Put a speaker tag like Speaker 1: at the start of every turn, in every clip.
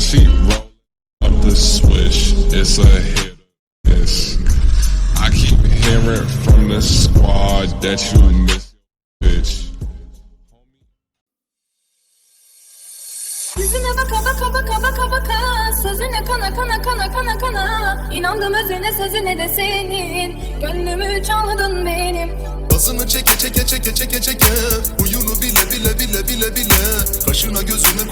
Speaker 1: she roll up the swish, it's a hit. Miss. I keep hearing from the squad that you miss bitch.
Speaker 2: Yüzüne baka baka baka baka baka Sözüne kana kana kana kana kana İnandım özüne sözüne de senin Gönlümü çaldın benim
Speaker 3: Gazını çeke çeke çeke çeke çeke Huyunu bile bile bile bile bile Kaşına gözüne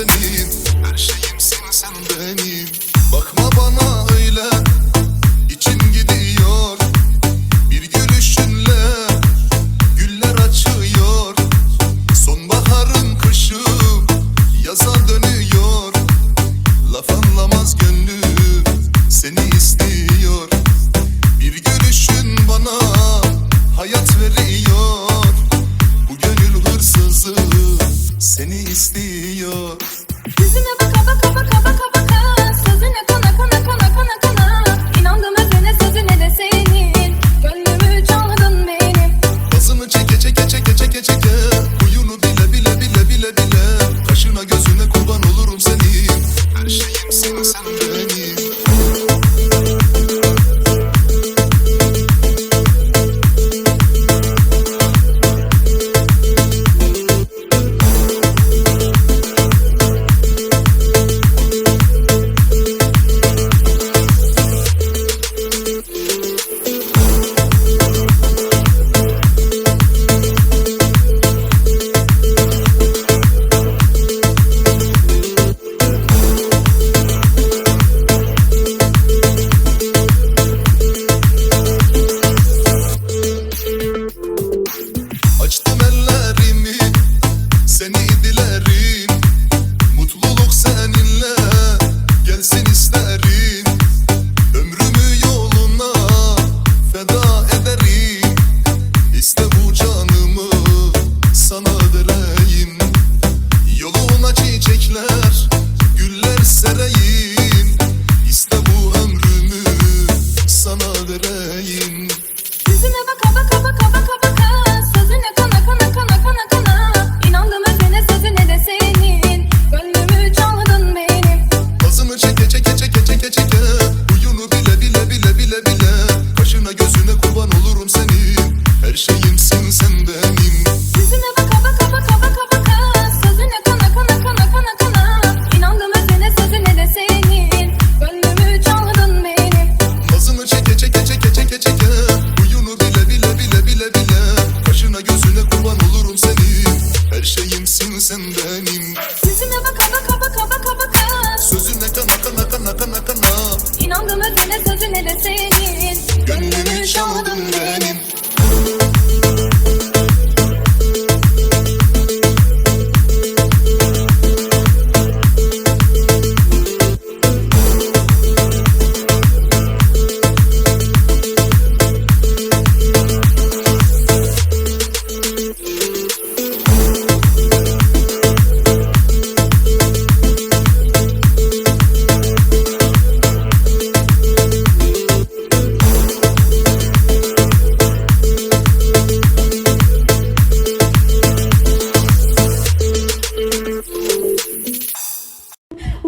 Speaker 3: senin. Her şeyimsin sen benim. Bakma bana öyle İçim gidiyor. Bir gülüşünle Güller açıyor. Sonbaharın kışım Yaza dönüyor. Laf anlamaz gönlüm Seni istiyor. Bir gülüşün bana hayat veriyor istiyor
Speaker 2: Yüzüne baka baka baka baka baka Sözüne
Speaker 3: touch
Speaker 2: Yüzüne baka baka baka baka baka Sözüne kana kana kana kana kana. İnandım özüne sözüne de senin. Gönlümü çaldın benim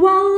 Speaker 3: Well,